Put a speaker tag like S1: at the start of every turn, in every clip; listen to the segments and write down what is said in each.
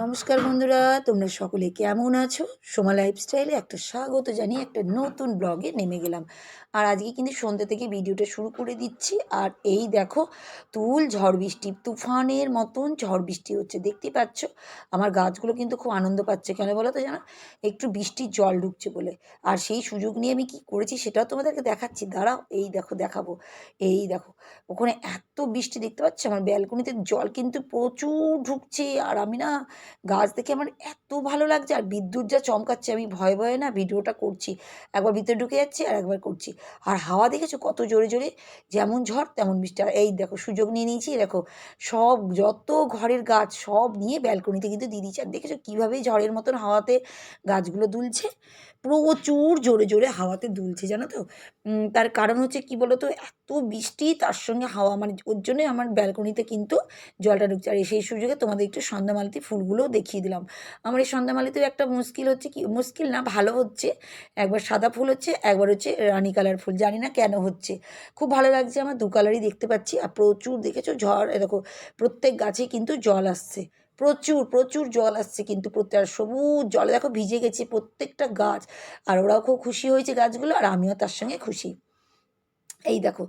S1: নমস্কার বন্ধুরা, তোমরা সকলে কেমন আছো? সোমা লাইফস্টাইলে একটা স্বাগত জানিয়ে একটা নতুন ব্লগে নেমে গেলাম। আর আজকে কিন্তু সন্ধ্যে থেকে ভিডিওটা শুরু করে দিচ্ছি। আর এই দেখো, তুল ঝড় বৃষ্টি, তুফানের মতন ঝড় বৃষ্টি হচ্ছে দেখতেই পাচ্ছ? আমার গাছগুলো কিন্তু খুব আনন্দ পাচ্ছে। কেন বলো তো জানো? একটু বৃষ্টির জল ঢুকছে বলে। আর সেই সুযোগ নিয়ে আমি কি করেছি সেটাও তোমাদেরকে দেখাচ্ছি। দাঁড়াও, এই দেখো দেখাবো। এই দেখো, ওখানে এত বৃষ্টি দেখতে পাচ্ছ? আমার ব্যালকনিতে জল কিন্তু প্রচুর ঢুকছে। আর আমি না গাছ দেখে আমার এত ভালো লাগছে, আর বিদ্যুৎ যা চমকাচ্ছে, আমি ভয়ে ভয়ে না ভিডিওটা করছি। একবার ভিতরে ঢুকে যাচ্ছি, আর একবার করছি। আর হাওয়া দেখেছ কত জোরে জোরে? যেমন ঝড়, তেমন বৃষ্টি। আর এই দেখো, সুযোগ নিয়ে নিয়েছি দেখো, সব যত ঘরের গাছ, সব নিয়ে ব্যালকনিতে কিন্তু দিয়ে দিচ্ছি আর দেখেছ কীভাবে ঝড়ের মতন হাওয়াতে গাছগুলো দুলছে? প্রচুর জোরে জোরে হাওয়াতে দুলছে, জানো তো? তার কারণ হচ্ছে কি বলো তো এত বৃষ্টি, তার সঙ্গে হাওয়া মানে ওর জন্যই আমার ব্যালকনিতে কিন্তু জলটা ঢুকছে। আর সেই সুযোগে তোমাদের একটু সন্ধ্যামালতি ফুলগুলোও দেখিয়ে দিলাম। আমার এই সন্ধ্যামালিতেও একটা মুশকিল হচ্ছে কি, মুশকিল না, ভালো হচ্ছে। একবার সাদা ফুল হচ্ছে, একবার হচ্ছে রানি কালার ফুল। জানি না কেন হচ্ছে। খুব ভালো লাগছে, আমার দু কালারই দেখতে পাচ্ছি। আর প্রচুর দেখেছ? ঝড়, এ দেখো, প্রত্যেক গাছে কিন্তু জল আসছে। প্রচুর প্রচুর জল আসছে কিন্তু প্রত্যেক সবুজ জলে দেখো ভিজে গেছে প্রত্যেকটা গাছ। আর ওরাও খুব খুশি হয়েছে গাছগুলো, আর আমিও তার সঙ্গে খুশি। এই দেখো,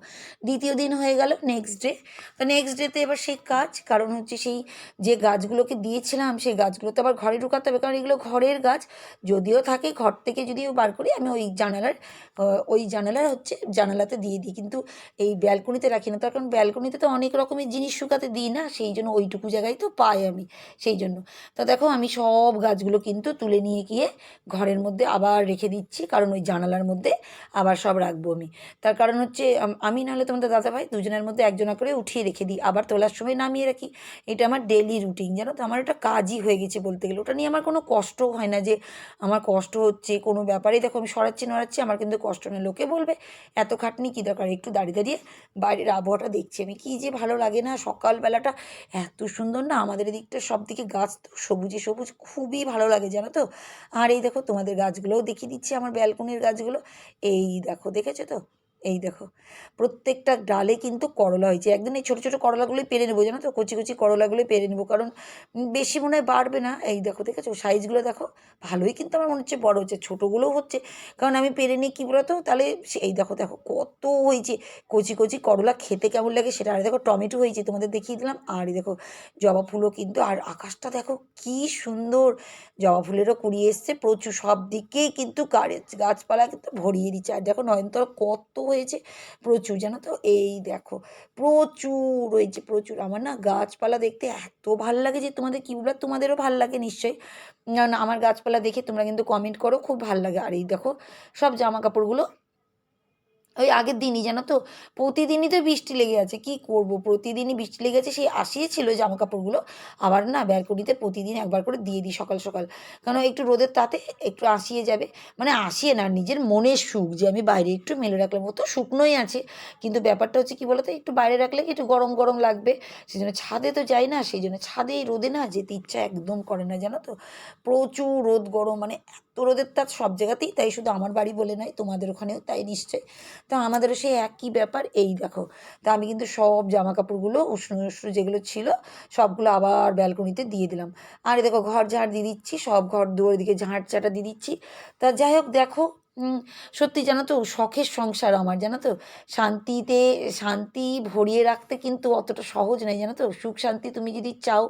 S1: দ্বিতীয় দিন হয়ে গেল নেক্সট ডে তো নেক্সট ডেতে এবার সেই কাজ, কারণ হচ্ছে সেই যে গাছগুলোকে দিয়েছিলাম, সেই গাছগুলো তো আবার ঘরে ঢুকাতে হবে, কারণ এগুলো ঘরের গাছ। যদিও থাকে, ঘর থেকে যদিও বার করি, আমি ওই জানালার ওই জানালার হচ্ছে জানালাতে দিয়ে দিই। কিন্তু এই ব্যালকনিতে রাখি না, তার কারণ ব্যালকনিতে তো অনেক রকমের জিনিস শুকাতে দিই না, সেই জন্য ওইটুকু জায়গায় তো পাই আমি, সেই জন্য। তো দেখো, আমি সব গাছগুলো কিন্তু তুলে নিয়ে গিয়ে ঘরের মধ্যে আবার রেখে দিচ্ছি, কারণ ওই জানালার মধ্যে আবার সব রাখব আমি। তার কারণ হচ্ছে আম- আমি নাহলে তোমাদের দাদা ভাই দুজনের মধ্যে একজনা করে উঠিয়ে রেখে দিই। আবার তোলার সময় নামিয়ে রাখি। এটা আমার ডেলি রুটিন জানো তো? আমার একটা কাজই হয়ে গেছে বলতে গেলে। ওটা নিয়ে আমার কোনো কষ্ট হয় না যে, আমার কষ্ট হচ্ছে কোনো ব্যাপারেই। দেখো, আমি সরাচ্ছি, নড়াচ্ছি, আমার কিন্তু কষ্ট নেই। লোকে বলবে, এত খাটনি কী দরকার? একটু দাঁড়িয়ে দাঁড়িয়ে বাইরের আবহাওয়াটা দেখছি আমি। কী যে ভালো লাগে না সকালবেলাটা। এত সুন্দর না, আমাদের এদিকটা সব দিকে গাছ তো সবুজে সবুজ। খুবই ভালো লাগে, জানো তো? আর এই দেখো, তোমাদের গাছগুলোও দেখিয়ে দিচ্ছি, আমার ব্যালকনির গাছগুলো। এই দেখো, দেখেছ তো? এই দেখো, প্রত্যেকটা ডালে কিন্তু করলা হয়েছে। একদিন এই ছোটো ছোটো করলাগুলোই পেরে নেব, জানো তো? কচি কচি করলাগুলোই পেরে নেব, কারণ বেশি মনে হয় বাড়বে না। এই দেখো, দেখেছ? সাইজগুলো দেখো, ভালোই কিন্তু আমার মনে হচ্ছে বড় হচ্ছে, ছোটোগুলোও হচ্ছে। কারণ আমি পেরে নিই কী বলতো? তাহলে এই দেখো দেখো, কত হয়েছে। কচি কচি করলা খেতে কেমন লাগে সেটা, আর দেখো, টমেটো হয়েছে, তোমাদের দেখিয়ে দিলাম। আর দেখো, জবা ফুলও কিন্তু, আর আকাশটা দেখো, কি সুন্দর! জবা ফুলেরও কুড়িয়ে এসছে, প্রচুর, সব দিকেই কিন্তু গাছ গাছপালা কিন্তু ভরিয়ে দিচ্ছে। আর দেখো, নয়নতারা কত হয়েছে। প্রচুর, জানো তো? এই দেখো, প্রচুর রয়েছে প্রচুর, আমার না গাছপালা দেখতে এত ভালো লাগে যে তোমাদের কী বলব তোমাদেরও ভালো লাগে নিশ্চয়ই। না আমার গাছপালা দেখে তোমরা কিন্তু কমেন্ট করো, খুব ভালো লাগে। আর এই দেখো, সব জামা কাপড়গুলো ওই আগের দিনই, জানো তো? প্রতিদিনই তো বৃষ্টি লেগে আছে। কি করব? প্রতিদিনই বৃষ্টি লেগে আছে সেই আসিয়েছিল জামা কাপড়গুলো আবার না, ব্যালকনিতে প্রতিদিন একবার করে দিয়ে দিই সকাল সকাল। কারণ একটু রোদের তাতে একটু আসিয়ে যাবে। মানে আসিয়ে না, নিজের মনের সুখ যে আমি বাইরে একটু মেলে রাখলাম। ও তো শুকনোই আছে। কিন্তু ব্যাপারটা হচ্ছে কি বলতো, একটু বাইরে রাখলে একটু গরম গরম লাগবে? সেই জন্য ছাদে তো যাই না, সেই জন্য ছাদে রোদে না যেতে ইচ্ছা একদম করে না, জানো তো? প্রচুর রোদ গরম মানে এত রোদের তাপ সব জায়গাতেই, তাই শুধু আমার বাড়ি বলে নয়, তোমাদের ওখানেও তাই নিশ্চয়। তো আমাদেরও সেই একই ব্যাপার, এই দেখো। তা আমি কিন্তু সব জামা কাপড়গুলো উষ্ণ উষ্ণ যেগুলো ছিল, সবগুলো আবার ব্যালকনিতে দিয়ে দিলাম। আর দেখো, ঘর ঝাড় দিয়ে দিচ্ছি, সব ঘর দুয়ার দিকে ঝাঁট চাটা দিয়ে দিচ্ছি। তা যাই হোক, দেখো সত্যি জানো তো, শখের সংসার আমার, জানো তো? শান্তিতে, শান্তি ভরিয়ে রাখতে কিন্তু অতটা সহজ নয় জানো তো? সুখ শান্তি তুমি যদি চাও,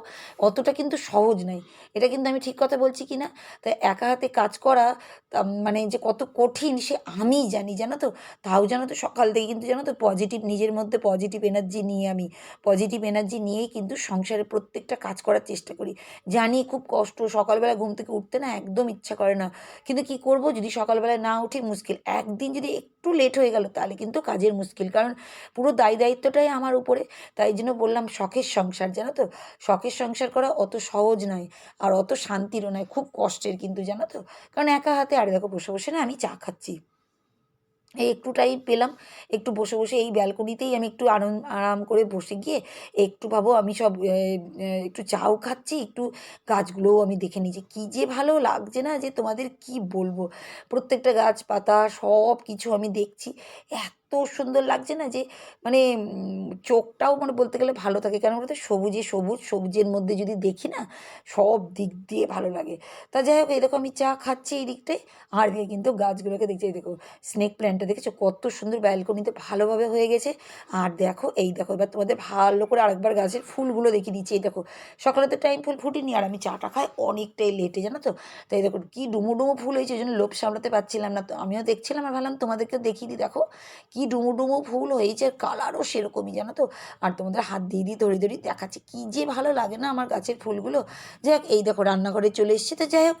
S1: অতটা কিন্তু সহজ নয় এটা কিন্তু আমি ঠিক কথা বলছি কি না তাই একা হাতে কাজ করা মানে যে কত কঠিন, সে আমিই জানি, জানো তো? তাও জানো তো, সকাল থেকে কিন্তু জানো তো পজিটিভ নিজের মধ্যে পজিটিভ এনার্জি নিয়ে আমি পজিটিভ এনার্জি নিয়েই কিন্তু সংসারে প্রত্যেকটা কাজ করার চেষ্টা করি। জানি খুব কষ্ট, সকালবেলা ঘুম থেকে উঠতে না একদম ইচ্ছা করে না। কিন্তু কি করব? যদি সকালবেলায় না উঠি মুশকিল। একদিন যদি একটু লেট হয়ে গেল, তাহলে কিন্তু কাজের মুশকিল। কারণ পুরো দায় দায়িত্বটাই আমার উপরে। তাই জন্য বললাম শখের সংসার, জানো তো? শখের সংসার করা অত সহজ নয় আর অত শান্তিরও নয়। খুব কষ্টের কিন্তু, জানো তো? কারণ একা হাতে, আর দেখো বসে বসে না আমি চা খাচ্ছি। এই একটু টাইম পেলাম। একটু বসে বসে এই ব্যালকনিতেই আমি একটু আনন্দ, আরাম করে বসে গিয়ে একটু ভাবো আমি সব একটু চাও খাচ্ছি, একটু গাছগুলোও আমি দেখে নিয়েছি কী যে ভালো লাগছে না যে তোমাদের কি বলব। প্রত্যেকটা গাছ পাতা সব কিছু আমি দেখছি। এত সুন্দর লাগছে না যে মানে চোখটাও মানে বলতে গেলে ভালো থাকে। কেন বলতো সবুজে সবুজ, সবুজের মধ্যে যদি দেখি না, সব দিক দিয়ে ভালো লাগে। তা যাই হোক দেখো আমি চা খাচ্ছি এই দিকটায়। আর দিয়ে কিন্তু গাছগুলোকে দেখছি, এই দেখো স্নেক প্ল্যান্টটা দেখেছ? কত সুন্দর ব্যালকনিতে ভালোভাবে হয়ে গেছে। আর দেখো, এই দেখো, এবার তোমাদের ভালো করে আরেকবার গাছের ফুলগুলো দেখিয়ে দিচ্ছি। এই দেখো, সকালে তো টাইম ফুল ফুটিনি, আর আমি চাটা খাই অনেকটাই লেটে জানো তো? তাই দেখো, কি ডুমো ডুমো ফুল হয়েছে, ওই জন্য লোভ সামলাতে পারছিলাম না। তো আমিও দেখছিলাম আর ভাবলাম তোমাদেরকে দেখিয়ে দিই। দেখো, কি ডুমো ডুমু ফুল হয়েছে, কালারও সেরকমই, জানো তো? আর তোমাদের হাত দিয়ে দিয়ে ধরে ধরে দেখাচ্ছে, কী যে ভালো লাগে না আমার গাছের ফুলগুলো। যাই হোক, এই দেখো, রান্নাঘরে চলে এসছে তো যাই হোক।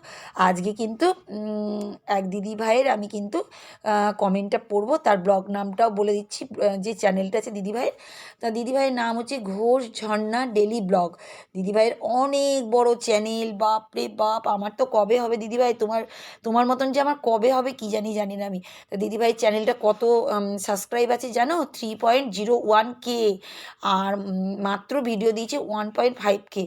S1: আজকে কিন্তু এক দিদি ভাইয়ের আমি কিন্তু কমেন্টটা পড়ব, তার ব্লগ নামটাও বলে দিচ্ছি যে চ্যানেলটা আছে দিদি ভাইয়ের। তা দিদি ভাইয়ের নাম হচ্ছে ঘোষ ঝর্ণা ডেলি ব্লগ। দিদি ভাইয়ের অনেক বড় চ্যানেল বাপ রে বাপ, আমার তো কবে হবে দিদি ভাই? তোমার তোমার মতন যে আমার কবে হবে, কি জানি জানি না আমি। তা দিদি ভাইয়ের চ্যানেলটা কত সাবস্ক্রাইব আছে জানো? Three point zero one K আর মাত্র ভিডিও দিয়েছে ওয়ান পয়েন্ট ফাইভ কে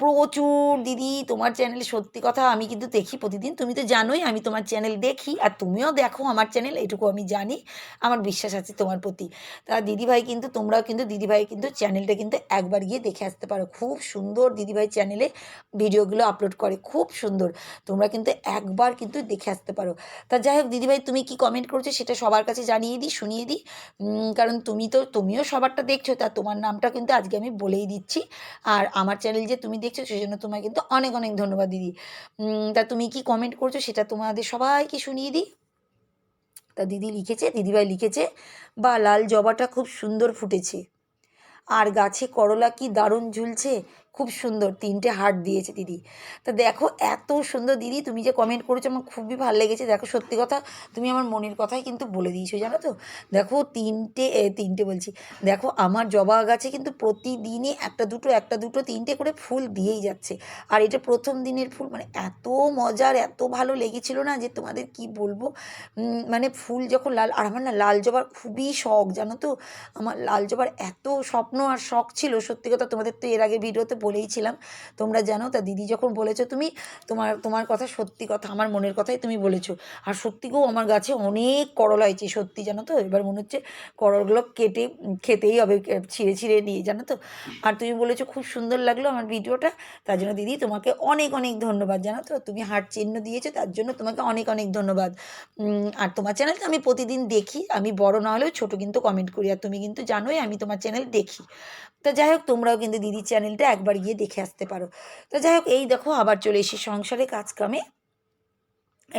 S1: প্রচুর দিদি, তোমার চ্যানেলে সত্যি কথা আমি কিন্তু দেখি প্রতিদিন। তুমি তো জানোই আমি তোমার চ্যানেল দেখি, আর তুমিও দেখো আমার চ্যানেল এটুকু আমি জানি, আমার বিশ্বাস আছে তোমার প্রতি। তা দিদিভাই কিন্তু, তোমরাও কিন্তু, দিদিভাই কিন্তু চ্যানেলটা কিন্তু একবার গিয়ে দেখে আসতে পারো। খুব সুন্দর দিদিভাই চ্যানেলে ভিডিওগুলো আপলোড করে, খুব সুন্দর। তোমরা কিন্তু একবার কিন্তু দেখে আসতে পারো। তা যাই হোক, দিদিভাই, তুমি কি কমেন্ট করছ সেটা সবার কাছে জানিয়ে দিই, শুনিয়ে দিই। কারণ তুমি তো, তুমিও সবারটা দেখছ, তা তোমার নামটা কিন্তু আজকে আমি বলেই দিচ্ছি। আর আমার চ্যানেল যে তুমি দেখছ সেই জন্য তোমায় কিন্তু অনেক অনেক ধন্যবাদ দিদি। তা তুমি কি কমেন্ট করছ সেটা তোমাদের সবাইকে শুনিয়ে দিই। তা দিদি লিখেছে, দিদিভাই লিখেছে, বা, লাল জবাটা খুব সুন্দর ফুটেছে। আর গাছে করলা কি দারুণ ঝুলছে? খুব সুন্দর, তিনটে হার্ট দিয়েছে দিদি। তা দেখো এত সুন্দর দিদি, তুমি যে কমেন্ট করেছ আমার খুবই ভালো লেগেছে। দেখো সত্যি কথা, তুমি আমার মনের কথাই কিন্তু বলে দিয়েছ, জানো তো? দেখো তিনটে তিনটে বলছি। দেখো আমার জবা গাছে কিন্তু প্রতিদিনই একটা দুটো একটা দুটো, তিনটে করে ফুল দিয়েই যাচ্ছে। আর এটা প্রথম দিনের ফুল মানে এত মজার, এত ভালো লেগেছিল না যে তোমাদের কি বলব? মানে ফুল যখন লাল, আর আমার না লাল জবার খুবই শখ, জানো তো? আমার লাল জবার এত স্বপ্ন আর শখ ছিল, সত্যি কথা তোমাদের তো এর আগে ভিডিওতে বলেইছিলাম তোমরা জানো তা দিদি যখন বলেছ, তুমি তোমার তোমার কথা সত্যি কথা, আমার মনের কথাই তুমি বলেছ। আর সত্যি আমার গাছে অনেক করলা হয়েছে, সত্যি জানো তো? এবার মনে হচ্ছে করলগুলো কেটে, খেতেই হবে ছিঁড়ে ছিঁড়ে নিয়ে, জানো তো? আর তুমি বলেছ খুব সুন্দর লাগল আমার ভিডিওটা, তার জন্য দিদি তোমাকে অনেক অনেক ধন্যবাদ, জানো তো? তুমি হার্ট চিহ্ন দিয়েছ, তার জন্য তোমাকে অনেক অনেক ধন্যবাদ। আর তোমার চ্যানেলটা আমি প্রতিদিন দেখি, আমি বড় না হলেও ছোটো কিন্তু কমেন্ট করি, আর তুমি কিন্তু জানোই আমি তোমার চ্যানেল দেখি। তা যাই হোক, তোমরাও কিন্তু দিদির চ্যানেলটা একবার গিয়ে দেখে আসতে পারো। তো যাই হোক, এই দেখো আবার চলে এসে সংসারে কাজ কামে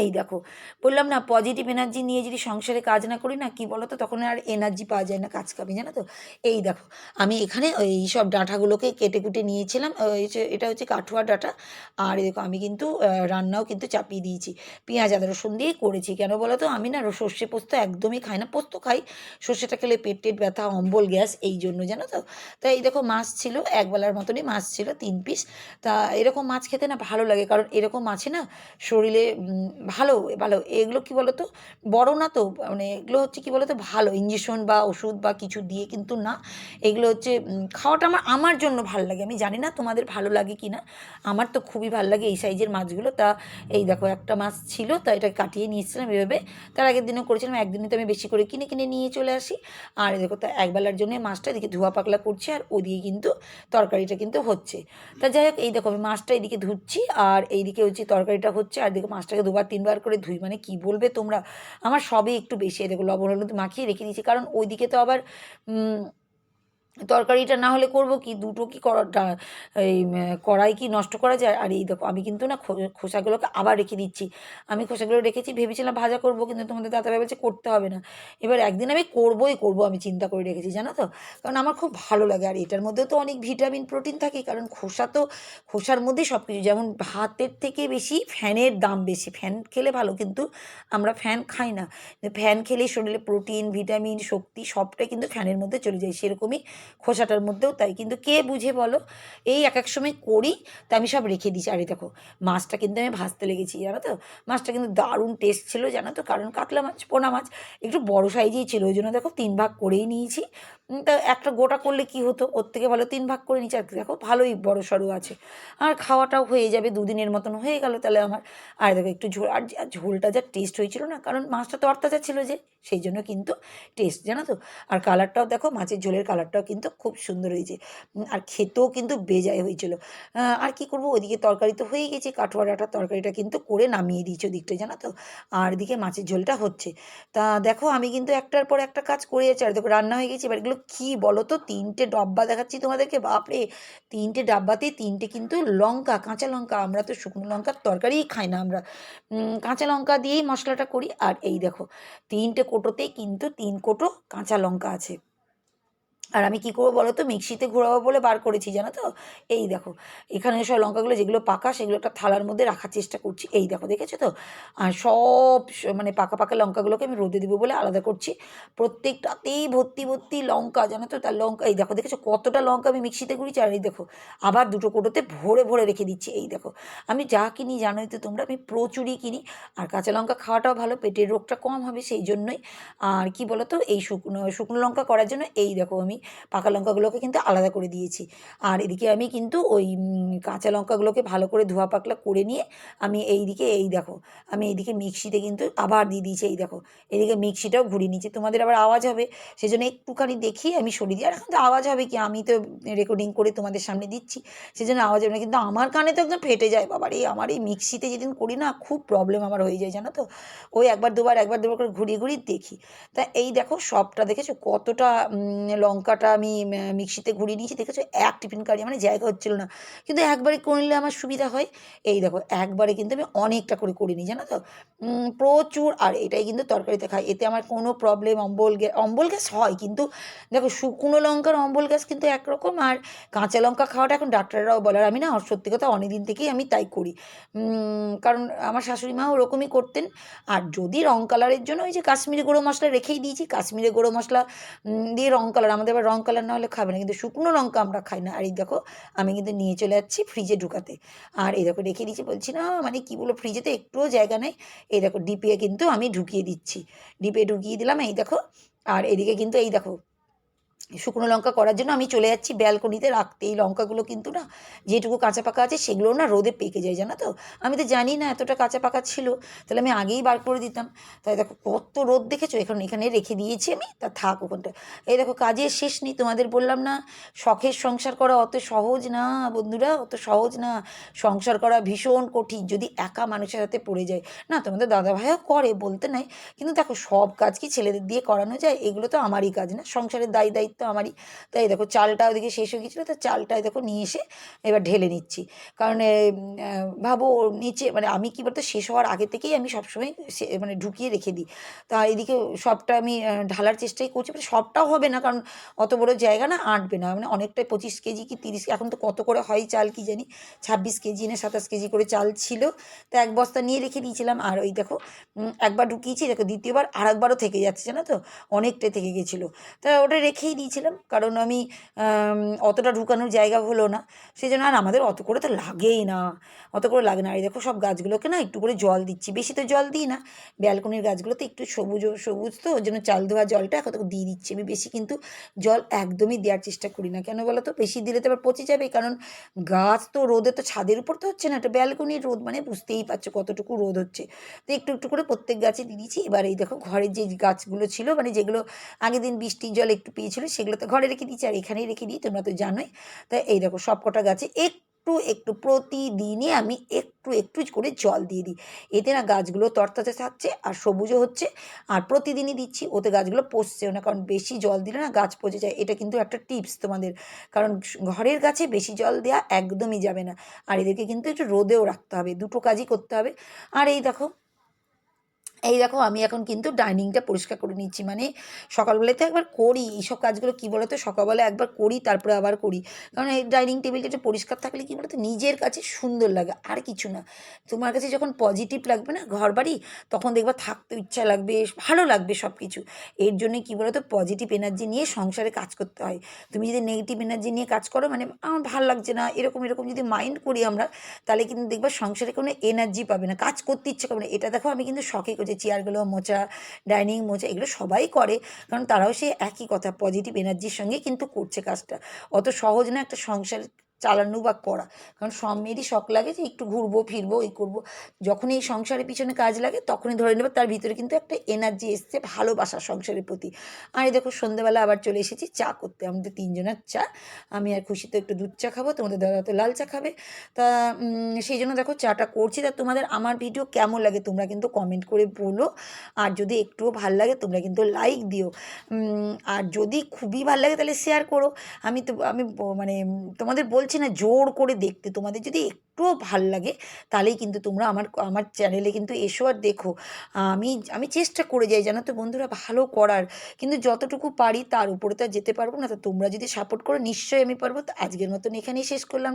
S1: এই দেখো, বললাম না পজিটিভ এনার্জি নিয়ে যদি সংসারে কাজ না করি না, কি বলো তো তখন আর এনার্জি পাওয়া যায় না কাজ কামে, জানো তো? এই দেখো, আমি এখানে এই সব ডাঁটাগুলোকে কেটে কুটে নিয়েছিলাম এটা হচ্ছে কাঠুয়া ডাঁটা। আর দেখো, আমি কিন্তু রান্নাও কিন্তু চাপিয়ে দিয়েছি। পেঁয়াজ, আদা, রসুন দিয়েই করেছি। কেন বলো তো আমি না সর্ষে পোস্ত একদমই খাই না, পোস্ত খাই। সর্ষেটা খেলে পেট টেট ব্যথা, অম্বল, গ্যাস, এই জন্য, জানো তো? তা এই দেখো, মাছ ছিল, একবেলার মতনই মাছ ছিল, তিন পিস তা এরকম মাছ খেতে না ভালো লাগে, কারণ এরকম মাছে না শরীরে ভালো ভালো। এগুলো কি বলো তো বড় না তো মানে এগুলো হচ্ছে কি বলো তো ভালো। ইঞ্জেকশন বা ওষুধ বা কিছু দিয়ে কিন্তু না, এগুলো হচ্ছে খাওয়াটা আমার আমার জন্য ভালো লাগে। আমি জানি না তোমাদের ভালো লাগে কি না। আমার তো খুবই ভালো লাগে এই সাইজের মাছগুলো। তা এই দেখো, একটা মাছ ছিল, তা এটা কাটিয়ে নিয়েছিলাম এভাবে। তার আগের দিনও করেছিলাম একদিনে তো আমি বেশি করে কিনে কিনে নিয়ে চলে আসি। আর দেখো, তা একবেলার জন্য মাছটা এদিকে ধোয়া পাকলা করছে, আর ওদিকে কিন্তু তরকারিটা কিন্তু হচ্ছে। তা যাই হোক, এই দেখো, আমি মাছটা এদিকে ধুচ্ছি, আর এইদিকে হচ্ছে তরকারিটা হচ্ছে, আর দেখো, মাছটাকে দুবার তিনবার করে ধুই মানে কি বলবে তোমরা? আমার সবই একটু বেশি দেখো লবণ হলুদ মাখিয়ে রেখে দিয়েছি। কারণ ওইদিকে তো আবার তরকারিটা না হলে করব কি? দুটো কি করা এই কড়াই কি নষ্ট করা যায়? আর এই দেখো, আমি কিন্তু না খোসাগুলোকে আবার রেখে দিচ্ছি। আমি খোসাগুলো রেখেছি, ভেবেছিলাম ভাজা করব, কিন্তু তোমাদের দাদা বলছে করতে হবে না। এবার একদিন আমি করবই করব, আমি চিন্তা করে রেখেছি, জানো তো? কারণ আমার খুব ভালো লাগে, আর এটার মধ্যেও তো অনেক ভিটামিন, প্রোটিন থাকে, কারণ খোসা তো, খোসার মধ্যেই সব কিছু যেমন ভাতের থেকে বেশি ফ্যানের দাম বেশি। ফ্যান খেলে ভালো, কিন্তু আমরা ফ্যান খাই না। ফ্যান খেলেই শরীরে প্রোটিন, ভিটামিন, শক্তি সবটাই কিন্তু ফ্যানের মধ্যে চলে যায়, সেরকমই খোসাটার মধ্যেও তাই। কিন্তু কে বুঝে বলো? এই এক এক সময় করি, তা আমি সব রেখে দিয়েছি। আরে দেখো, মাছটা কিন্তু আমি ভাজতে লেগেছি, জানো তো? মাছটা কিন্তু দারুণ টেস্ট ছিল, জানো তো? কারণ কাতলা মাছ, পোনা মাছ একটু বড় সাইজেই ছিল, ওই জন্য দেখো তিন ভাগ করেই নিয়েছি। তা একটা গোটা করলে কি হতো? ওর থেকে ভালো তিন ভাগ করে নিয়েছি। আর দেখো, ভালোই বড় সড়ো আছে। আর খাওয়াটাও হয়ে যাবে, দুদিনের মতন হয়ে গেল তাহলে আমার। আর দেখো, একটু ঝোল, আর ঝোলটা যা টেস্ট হয়েছিল না, কারণ মাছটা তো অর্থাচা ছিল যে, সেই জন্য কিন্তু টেস্ট জানো তো? আর কালারটাও দেখো, মাছের ঝোলের কালারটাও কিন্তু খুব সুন্দর হয়েছে। আর খেতেও কিন্তু বেজায় হয়েছিল। আর কি করব? ওইদিকে তরকারি তো হয়ে গেছে। কাঠুয়া ডাঁটার তরকারিটা কিন্তু করে নামিয়ে দিয়েছি ওদিকটা জানো তো? আর এদিকে মাছের ঝোলটা হচ্ছে। তা দেখো, আমি কিন্তু একটার পর একটা কাজ করে যাচ্ছি। আর দেখো, রান্না হয়ে গেছে। এবার এগুলো কী বলো তো? তিনটে ডব্বা দেখাচ্ছি তোমাদেরকে, বাপরে! তিনটে ডাব্বাতে তিনটে কিন্তু লঙ্কা, কাঁচা লঙ্কা। আমরা তো শুকনো লঙ্কার তরকারিই খাই না আমরা। কাঁচা লঙ্কা দিয়েই মশলাটা করি। আর এই দেখো, তিনটে কোটোতেই কিন্তু তিন কোটো কাঁচা লঙ্কা আছে। আর আমি কী করব বলো তো? মিক্সিতে ঘোরাবো বলে বার করেছি, জানো তো? এই দেখো, এখানে সব লঙ্কাগুলো যেগুলো পাকা, সেগুলো একটা থালার মধ্যে রাখার চেষ্টা করছি। এই দেখো, দেখেছ তো? আর সব মানে পাকা পাকা লঙ্কাগুলোকে আমি রোদে দেবো বলে আলাদা করছি। প্রত্যেকটাতেই ভর্তি ভর্তি লঙ্কা, জানো তো? তার লঙ্কা, এই দেখো, দেখেছ? কতটা লঙ্কা আমি মিক্সিতে করেছি আর এই দেখো, আবার দুটো কোটোতে ভরে ভরে রেখে দিচ্ছি। এই দেখো, আমি যা কিনি, জানোই তো তোমরা, আমি প্রচুরই কিনি। আর কাঁচা লঙ্কা খাওয়াটাও ভালো, পেটের রোগটা কম হবে, সেই জন্যই। আর কি বলো তো? এই শুকনো শুকনো লঙ্কা করার জন্য, এই দেখো আমি পাকা লঙ্কাগুলোকে কিন্তু আলাদা করে দিয়েছি। আর এদিকে আমি কিন্তু ওই কাঁচা লঙ্কাগুলোকে ভালো করে ধোয়া পাকলা করে নিয়ে আমি এই দিকে এই দেখো আমি এইদিকে মিক্সিতে কিন্তু আবার দিয়ে দিয়েছি এই দেখো এদিকে মিক্সিটাও ঘুরিয়ে নিচ্ছি তোমাদের আবার আওয়াজ হবে সেই জন্য একটুখানি দেখি আমি সরিয়ে দিই। আর এখন তো আওয়াজ হবে কি আমি তো রেকর্ডিং করে তোমাদের সামনে দিচ্ছি সেই জন্য আওয়াজ হবে না কিন্তু আমার কানে তো একদম ফেটে যায় বাবার এই আমার এই মিক্সিতে যেদিন করি না খুব প্রবলেম আমার হয়ে যায় জানো তো। ওই একবার দুবার একবার দুবার করে ঘুরিয়ে ঘুরিয়ে দেখি। তা এই দেখো সবটা দেখেছ কতটা উম, লঙ্কাটা আমি মিক্সিতে ঘুরিয়ে নিয়েছি। দেখেছ? এক টিফিন কারি মানে জায়গা হচ্ছিল না। কিন্তু একবারে করে নিলে আমার সুবিধা হয়। এই দেখো, একবারে কিন্তু আমি অনেকটা করে করে নিই, জানো তো? প্রচুর, আর এটাই কিন্তু তরকারিতে খাই। এতে আমার কোনো প্রবলেম অম্বল গ্যাস অম্বল গ্যাস হয়, কিন্তু দেখো, শুকনো লঙ্কার অম্বল গ্যাস কিন্তু একরকম, আর কাঁচা লঙ্কা খাওয়াটা এখন ডাক্তাররাও বলে, আর আমি না সত্যি কথা অনেক দিন থেকেই আমি তাই করি। কারণ আমার শাশুড়ি মা ওরকমই করতেন। আর যদি রং কালারের জন্য ওই যে কাশ্মীরি গুঁড়ো মশলা রেখেই দিয়েছি, কাশ্মীরি গুঁড়ো মশলা দিয়ে রং কালার আমাদের রং কালার না হলে খাবে না। কিন্তু শুকনো লঙ্কা আমরা খাই না। আর এই দেখো, আমি কিন্তু নিয়ে চলে যাচ্ছি ফ্রিজে ঢুকাতে। আর এই দেখো, রেখে দিচ্ছি বলছি, না মানে কী বলো ফ্রিজে তো একটুও জায়গা নেই। এই দেখো, ডিপে কিন্তু আমি ঢুকিয়ে দিচ্ছি। ডিপে ঢুকিয়ে দিলাম, এই দেখো। আর এদিকে কিন্তু এই দেখো শুকনো লঙ্কা করার জন্য আমি চলে যাচ্ছি ব্যালকনিতে রাখতে এই লঙ্কাগুলো কিন্তু না যেটুকু কাঁচা পাকা আছে সেগুলো না রোদে পেকে যায়, জানো তো? আমি তো জানি না এতটা কাঁচা পাকা ছিল, তাহলে আমি আগেই বার করে দিতাম। তাই দেখো কত রোদ দেখেছ? এখন এখানে রেখে দিয়েছি আমি, তা থাক ওখানটা। এই দেখো কাজের শেষ নেই, তোমাদের বললাম না শখের সংসার করা অত সহজ না বন্ধুরা, অত সহজ না। সংসার করা ভীষণ কঠিন, যদি একা মানুষের হাতে পড়ে যায়। না, তোমাদের দাদা ভাইও করে বলতে নাই, কিন্তু দেখো সব কাজ কি ছেলেদের দিয়ে করানো যায়? এগুলো তো আমারই কাজ না, সংসারের দায়ী দায়িত্ব আমারই। তাই দেখো চালটা ওদিকে শেষ হয়ে গেছিল তো চালটা দেখো নিয়ে এসে এবার ঢেলে নিচ্ছি। কারণ ভাবো নিচে মানে আমি কী বলতো, শেষ হওয়ার আগে থেকেই আমি সবসময় মানে ঢুকিয়ে রেখে দিই। তা এদিকে সবটা আমি ঢালার চেষ্টাই করছি মানে সবটাও হবে না, কারণ অত বড় জায়গা না, আঁটবে না। মানে অনেকটাই পঁচিশ কেজি কি তিরিশ, এখন তো কত করে হয় চাল কি জানি, ছাব্বিশ কেজি না সাতাশ কেজি করে চাল ছিল। তো এক বস্তা নিয়ে রেখে দিয়েছিলাম, আর ওই দেখো একবার ঢুকিয়েছি, দেখো দ্বিতীয়বার আর একবারও থেকে যাচ্ছে, জানো তো? অনেকটাই থেকে গেছিল তা ওটা রেখেই দিয়েছিলাম। কারণ আমি অতটা ঢুকানোর জায়গা হলো না। সেই জন্য আর আমাদের অত করে তো লাগেই না। অত করে লাগে না। আর দেখো সব গাছগুলোকে না একটু করে জল দিচ্ছি। বেশি তো জল দিই না। ব্যালকনির গাছগুলোতে একটু সবুজ সবুজ তো। ওর জন্য চাল ধোয়া জলটা এখন দিয়ে দিচ্ছি। আমি বেশি কিন্তু জল একদমই দেওয়ার চেষ্টা করি না। কেন বলো তো? বেশি দিলে তো আবার পচে যাবে। কারণ গাছ তো রোদে তো ছাদের উপর তো হচ্ছে না। একটা ব্যালকনির রোদ মানে বুঝতেই পারছ কতটুকু রোদ হচ্ছে। তো একটু একটু করে প্রত্যেক গাছে দিয়ে দিচ্ছি। এবার এই দেখো ঘরের যে গাছগুলো ছিল মানে যেগুলো আগের দিন বৃষ্টির জল একটু পেয়েছিল সেগুলো তো ঘরে রেখে দিচ্ছি আর এখানেই রেখে দিই, তোমরা তো জানোই। তাই এই দেখো সব কটা গাছে একটু একটু প্রতিদিনই আমি একটু একটু করে জল দিয়ে দিই। এতে না গাছগুলো তরতাতে থাকছে আর সবুজও হচ্ছে আর প্রতিদিনই দিচ্ছি, ওতে গাছগুলো পচছেও না। কারণ বেশি জল দিলে না গাছ পচে যায়। এটা কিন্তু একটা টিপস তোমাদের। কারণ ঘরের গাছে বেশি জল দেওয়া একদমই যাবে না। আর এদেরকে কিন্তু একটু রোদেও রাখতে হবে, দুটো কাজই করতে হবে। আর এই দেখো এই দেখো, আমি এখন কিন্তু ডাইনিংটা পরিষ্কার করে নিচ্ছি। মানে সকালবেলায় তো একবার করি, এইসব কাজগুলো কী বলো তো সকালবেলা একবার করি, তারপরে আবার করি। কারণ এই ডাইনিং টেবিলটা একটু পরিষ্কার থাকলে কী বলো তো নিজের কাছে সুন্দর লাগে, আর কিছু না। তোমার কাছে যখন পজিটিভ লাগবে না ঘর বাড়ি তখন দেখবা থাকতে ইচ্ছা লাগবে, ভালো লাগবে সব কিছু এর জন্যে কী বলো তো পজিটিভ এনার্জি নিয়ে সংসারে কাজ করতে হয়। তুমি যদি নেগেটিভ এনার্জি নিয়ে কাজ করো মানে আমার ভালো লাগছে না, এরকম এরকম যদি মাইন্ড করি আমরা, তাহলে কিন্তু দেখবা সংসারে কোনো এনার্জি পাবে না। কাজ করতে ইচ্ছে করবে না। এটা দেখো, আমি কিন্তু শখে করছি। চেয়ারগুলো, মোচা, ডাইনিং মোচা এগুলো সবাই করে। কারণ তারাও সেই একই কথা পজিটিভ এনার্জির সঙ্গে কিন্তু করছে কাজটা। অত সহজ না একটা সংসার চালানো বা করা। কারণ সব মেয়েরই শখ লাগে যে একটু ঘুরবো, ফিরবো, এই করব। যখন এই সংসারের পিছনে কাজ লাগে, তখনই ধরে নেবে তার ভিতরে কিন্তু একটা এনার্জি এসছে, ভালোবাসা সংসারের প্রতি। আর দেখো, সন্ধ্যেবেলা আবার চলে এসেছি চা করতে। আমাদের তিনজনের চা। আমি আর খুশি তো একটু দুধ চা খাব, তোমাদের দাদা তো লাল চা খাবে। তা সেই জন্য দেখো, চাটা করছি। তা তোমাদের আমার ভিডিও কেমন লাগে তোমরা কিন্তু কমেন্ট করে বলো। আর যদি একটুও ভালো লাগে, তোমরা কিন্তু লাইক দিও। আর যদি খুবই ভালো লাগে, তাহলে শেয়ার করো। আমি তো, আমি মানে তোমাদের বলছি না জোর করে দেখতে। তোমাদের যদি একটুও ভালো লাগে, তাহলেই কিন্তু তোমরা আমার আমার চ্যানেলে কিন্তু এসো আর দেখো। আমি আমি চেষ্টা করে যাই, জানো তো বন্ধুরা, ভালো করার। কিন্তু যতটুকু পারি তার উপরে তো যেতে পারব না। তো তোমরা যদি সাপোর্ট করো, নিশ্চয়ই আমি পারব। তো আজকের মতন এখানেই শেষ করলাম।